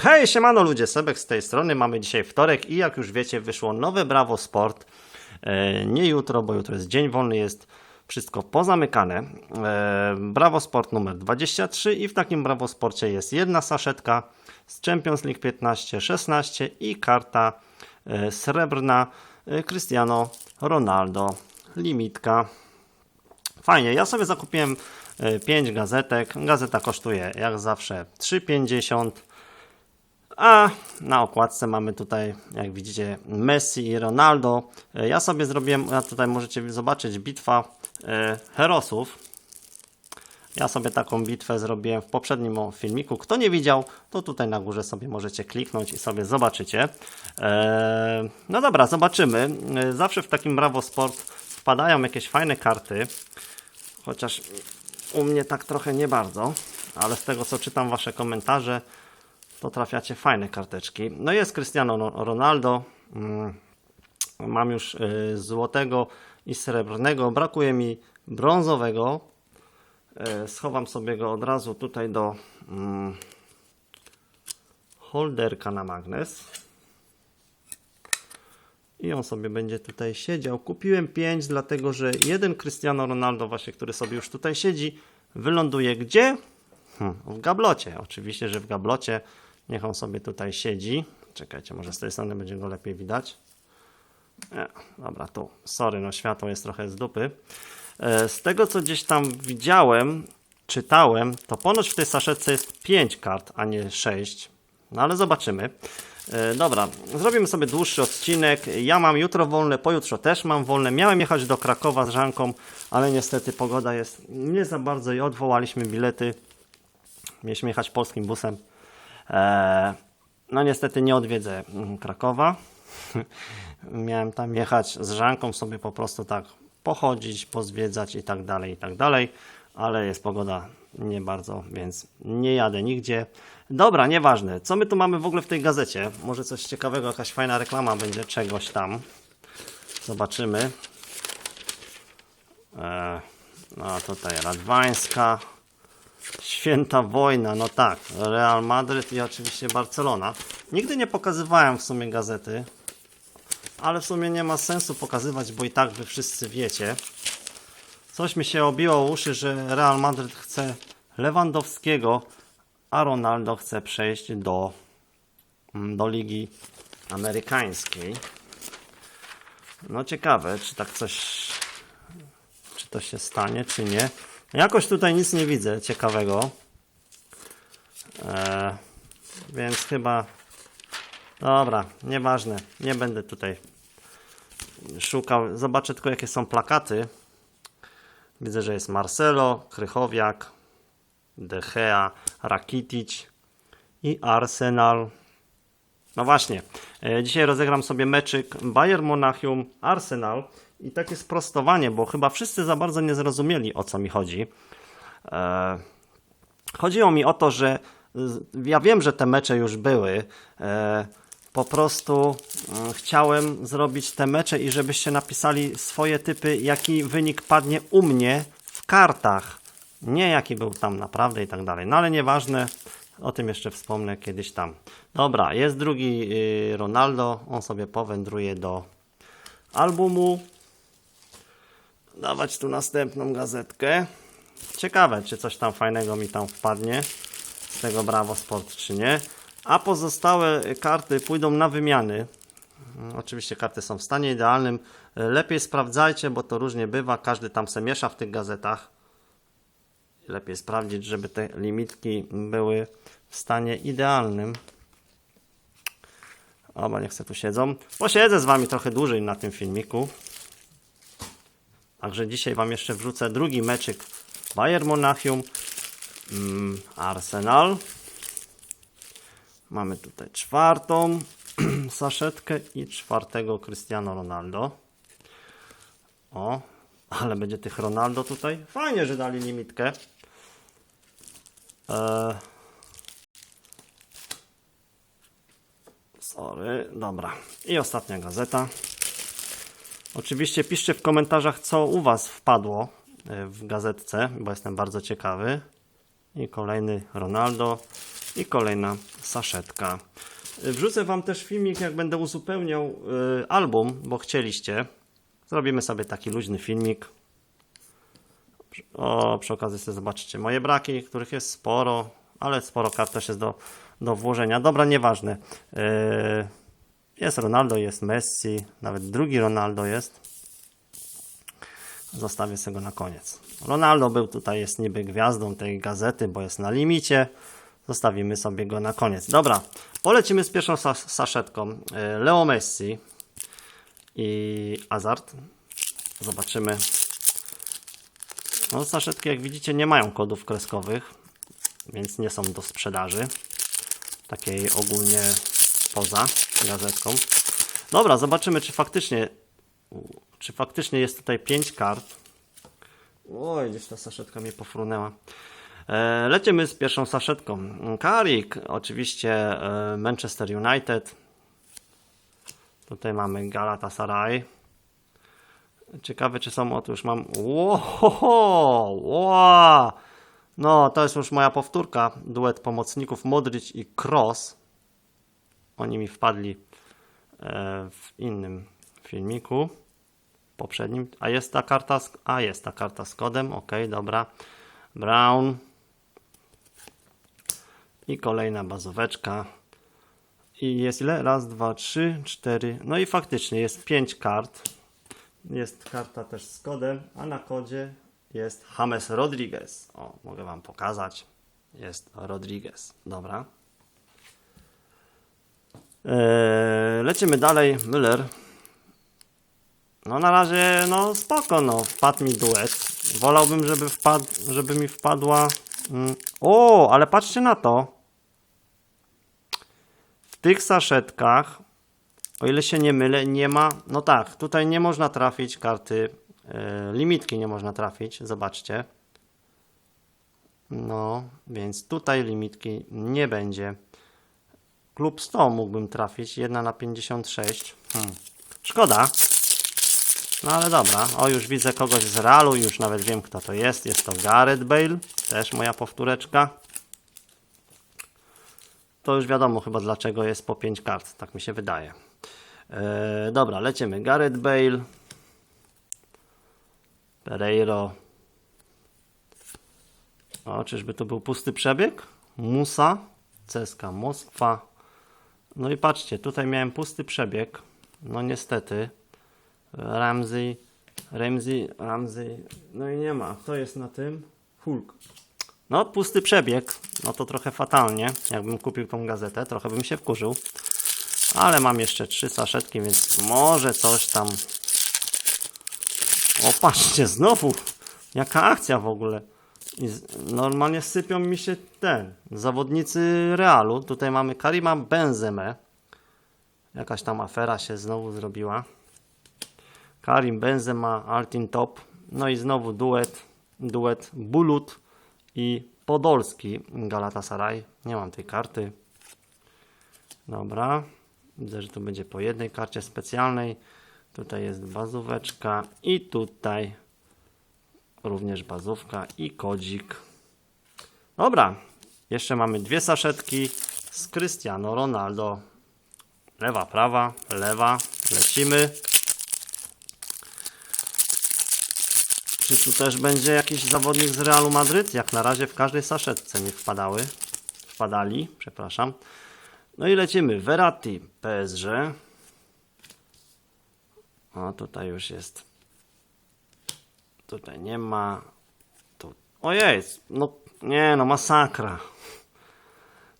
Hej, siemano ludzie, Sebek z tej strony, mamy dzisiaj wtorek i jak już wiecie wyszło nowe Bravo Sport. E, nie jutro, bo jutro jest dzień wolny, jest wszystko pozamykane. E, Bravo Sport numer 23 i w takim Bravo Sporcie jest jedna saszetka z Champions League 15-16 i karta e, srebrna Cristiano Ronaldo, limitka. Fajnie, ja sobie zakupiłem 5 gazetek. Gazeta kosztuje jak zawsze 3,50. A na okładce mamy tutaj, jak widzicie, Messi i Ronaldo. E, Ja sobie zrobiłem, ja tutaj możecie zobaczyć, bitwa e, herosów. Ja sobie taką bitwę zrobiłem w poprzednim filmiku. Kto nie widział, to tutaj na górze sobie możecie kliknąć i sobie zobaczycie. E, No dobra, zobaczymy. Zawsze w takim Bravo Sport wpadają jakieś fajne karty. Chociaż u mnie tak trochę nie bardzo, ale z tego co czytam wasze komentarze, to trafiacie fajne karteczki. No jest Cristiano Ro- Ronaldo. Mm, Mam już y, złotego i srebrnego. Brakuje mi brązowego. Y, Schowam sobie go od razu tutaj do mm, holderka na magnes. I on sobie będzie tutaj siedział. Kupiłem 5, dlatego że jeden Cristiano Ronaldo, właśnie, który sobie już tutaj siedzi, wyląduje gdzie? Hm, w gablocie. Oczywiście, że w gablocie. Niech on sobie tutaj siedzi. Czekajcie, może z tej strony będzie go lepiej widać. Nie, dobra, tu. Sorry, no światło jest trochę z dupy. E, Z tego, co gdzieś tam widziałem, czytałem, to ponoć w tej saszetce jest 5 kart, a nie 6. No ale zobaczymy. E, Dobra, zrobimy sobie dłuższy odcinek. Ja mam jutro wolne, pojutrze też mam wolne. Miałem jechać do Krakowa z Żanką, ale niestety pogoda jest nie za bardzo i odwołaliśmy bilety. Mieliśmy jechać polskim busem. Eee, no niestety nie odwiedzę mm, Krakowa. Miałem tam jechać z Żanką sobie po prostu tak pochodzić, pozwiedzać i tak dalej, i tak dalej, ale jest pogoda nie bardzo, więc nie jadę nigdzie. Dobra, nieważne. Co my tu mamy w ogóle w tej gazecie? Może coś ciekawego, jakaś fajna reklama będzie czegoś tam. Zobaczymy. Eee, no tutaj Radwańska. Święta wojna, no tak. Real Madryt i oczywiście Barcelona. Nigdy nie pokazywałem w sumie gazety, ale w sumie nie ma sensu pokazywać, bo i tak wy wszyscy wiecie. Coś mi się obiło uszy, że Real Madryt chce Lewandowskiego, a Ronaldo chce przejść do, mm, do Ligi Amerykańskiej. No ciekawe, czy tak coś, czy to się stanie, czy nie. Jakoś tutaj nic nie widzę ciekawego. Eee, więc chyba. Dobra, nieważne. Nie będę tutaj szukał. Zobaczę tylko, jakie są plakaty. Widzę, że jest Marcelo, Krychowiak, De Gea, Rakitic i Arsenal. No właśnie, e, dzisiaj rozegram sobie meczyk Bayern Monachium Arsenal i takie sprostowanie, bo chyba wszyscy za bardzo nie zrozumieli o co mi chodzi. E, chodziło mi o to, że ja wiem, że te mecze już były. E, po prostu mm, chciałem zrobić te mecze i żebyście napisali swoje typy, jaki wynik padnie u mnie w kartach. Nie jaki był tam naprawdę i tak dalej. No ale nieważne, o tym jeszcze wspomnę kiedyś tam. Dobra, jest drugi y, Ronaldo. On sobie powędruje do albumu. Dawać tu następną gazetkę. Ciekawe, czy coś tam fajnego mi tam wpadnie z tego Bravo Sport, czy nie. A pozostałe karty pójdą na wymiany. Oczywiście karty są w stanie idealnym. Lepiej sprawdzajcie, bo to różnie bywa. Każdy tam se miesza w tych gazetach. Lepiej sprawdzić, żeby te limitki były w stanie idealnym. Oba niech se tu siedzą. Posiedzę z Wami trochę dłużej na tym filmiku. Także dzisiaj Wam jeszcze wrzucę drugi meczyk Bayern Monachium, mm, Arsenal. Mamy tutaj czwartą saszetkę i czwartego Cristiano Ronaldo. O, ale będzie tych Ronaldo tutaj. Fajnie, że dali limitkę. Eee... Sorry, dobra. I ostatnia gazeta. Oczywiście piszcie w komentarzach, co u Was wpadło e, w gazetce, bo jestem bardzo ciekawy. I kolejny Ronaldo, i kolejna saszetka. Y, Wrzucę Wam też filmik, jak będę uzupełniał y, album, bo chcieliście. Zrobimy sobie taki luźny filmik. O, przy okazji sobie zobaczycie moje braki, których jest sporo, ale sporo kart też jest do, do włożenia. Dobra, nieważne. Yy, jest Ronaldo, jest Messi, nawet drugi Ronaldo jest. Zostawię sobie go na koniec. Ronaldo był tutaj, jest niby gwiazdą tej gazety, bo jest na limicie. Zostawimy sobie go na koniec. Dobra, polecimy z pierwszą sa saszetką. Yy, Leo Messi i Hazard. Zobaczymy. No, saszetki, jak widzicie, nie mają kodów kreskowych, więc nie są do sprzedaży. Takiej ogólnie poza gazetką. Dobra, zobaczymy, czy faktycznie, czy faktycznie jest tutaj 5 kart. Oj, gdzieś ta saszetka mnie pofrunęła. E, lecimy z pierwszą saszetką. Karik, oczywiście e, Manchester United. Tutaj mamy Galatasaray. Ciekawe, czy są. Otóż mam. Wow, wow. No, to jest już moja powtórka. Duet pomocników Modric i Cross. Oni mi wpadli e, w innym filmiku. Poprzednim. A jest ta karta. Z, a jest ta karta z kodem. Ok, dobra. Brown. I kolejna bazóweczka. I jest ile? Raz, dwa, trzy, cztery. No i faktycznie jest pięć kart. Jest karta też z kodem, a na kodzie jest James Rodriguez. O, mogę Wam pokazać. Jest Rodriguez. Dobra. Eee, lecimy dalej. Müller. No na razie, no spoko, no. Wpadł mi duet. Wolałbym, żeby, wpadł, żeby mi wpadła... Mm. O, ale patrzcie na to. W tych saszetkach o ile się nie mylę, nie ma. No tak, tutaj nie można trafić karty. e, limitki nie można trafić, zobaczcie. No, więc tutaj limitki nie będzie. Klub 100 mógłbym trafić, 1 na 56. Hmm. Szkoda. No ale dobra. O, już widzę kogoś z Realu, już nawet wiem kto to jest. Jest to Gareth Bale, też moja powtóreczka. To już wiadomo chyba dlaczego jest po 5 kart, tak mi się wydaje. E, dobra, lecimy. Gareth Bale. Pereiro. O, czyżby to był pusty przebieg? Musa. Ceska Moskwa. No i patrzcie, tutaj miałem pusty przebieg. No niestety. Ramsey. Ramsey. Ramsey. No i nie ma. Kto jest na tym? Hulk. No, pusty przebieg. No to trochę fatalnie. Jakbym kupił tą gazetę, trochę bym się wkurzył. Ale mam jeszcze trzy saszetki, więc może coś tam. O, patrzcie, znowu. Jaka akcja w ogóle. I normalnie sypią mi się ten. Zawodnicy Realu. Tutaj mamy Karima Benzemę. Jakaś tam afera się znowu zrobiła. Karim Benzema, Altin Top. No i znowu duet. Duet Bulut i Podolski Galatasaray. Nie mam tej karty. Dobra. Widzę, że tu będzie po jednej karcie specjalnej. Tutaj jest bazóweczka i tutaj również bazówka i kodzik. Dobra. Jeszcze mamy dwie saszetki z Cristiano Ronaldo. Lewa, prawa, lewa. Lecimy. Czy tu też będzie jakiś zawodnik z Realu Madryt? Jak na razie w każdej saszetce nie wpadały. Wpadali, przepraszam. No i lecimy. Verratti, PSG. O, tutaj już jest. Tutaj nie ma. Tu. Ojej, no nie, no masakra.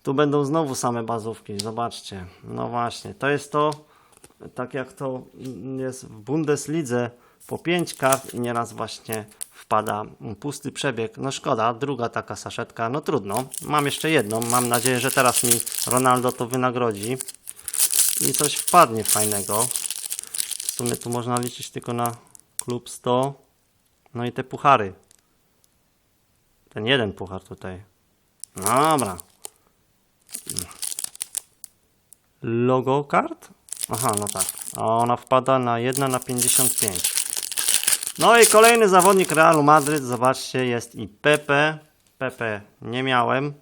Tu będą znowu same bazówki, zobaczcie. No właśnie, to jest to, tak jak to jest w Bundeslidze, po 5 kart i nieraz właśnie wpada pusty przebieg. No szkoda, druga taka saszetka, no trudno. Mam jeszcze jedną, mam nadzieję, że teraz mi Ronaldo to wynagrodzi i coś wpadnie fajnego. W sumie tu można liczyć tylko na klub 100, no i te puchary. Ten jeden puchar tutaj. Dobra. Logo kart? Aha, no tak. A ona wpada na 1 na 55. No i kolejny zawodnik Realu Madryt. Zobaczcie, jest i Pepe. Pepe nie miałem.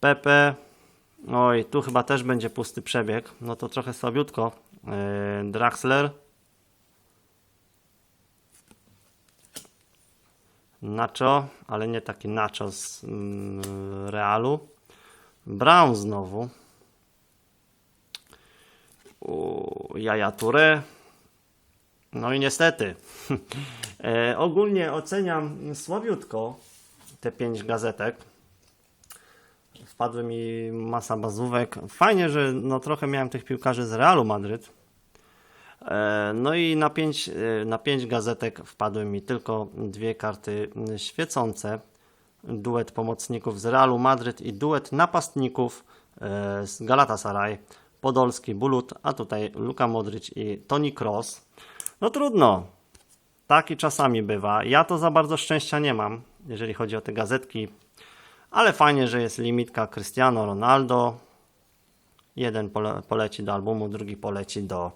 Pepe. Oj, tu chyba też będzie pusty przebieg. No to trochę słabiutko. Yy, Draxler. Nacho, ale nie taki Nacho z mm, Realu. Brown znowu. U, Jaja Touré. No i niestety. e, ogólnie oceniam słabiutko te pięć gazetek. Wpadły mi masa bazówek. Fajnie, że no, trochę miałem tych piłkarzy z Realu Madryt. E, No i na pięć, e, na pięć gazetek wpadły mi tylko dwie karty świecące. Duet pomocników z Realu Madryt i duet napastników e, z Galatasaray. Podolski, Bulut, a tutaj Luka Modric i Toni Kroos. No trudno. Taki czasami bywa. Ja to za bardzo szczęścia nie mam, jeżeli chodzi o te gazetki. Ale fajnie, że jest limitka Cristiano Ronaldo. Jeden pole, poleci do albumu, drugi poleci do,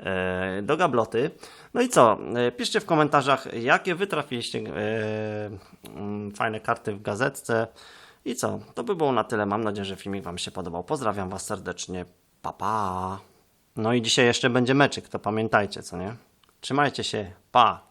e, do gabloty. No i co? E, piszcie w komentarzach, jakie wy trafiliście e, mm, fajne karty w gazetce. I co? To by było na tyle. Mam nadzieję, że filmik Wam się podobał. Pozdrawiam Was serdecznie. Pa, pa. No i dzisiaj jeszcze będzie meczyk, to pamiętajcie, co nie? Trzymajcie się. Pa.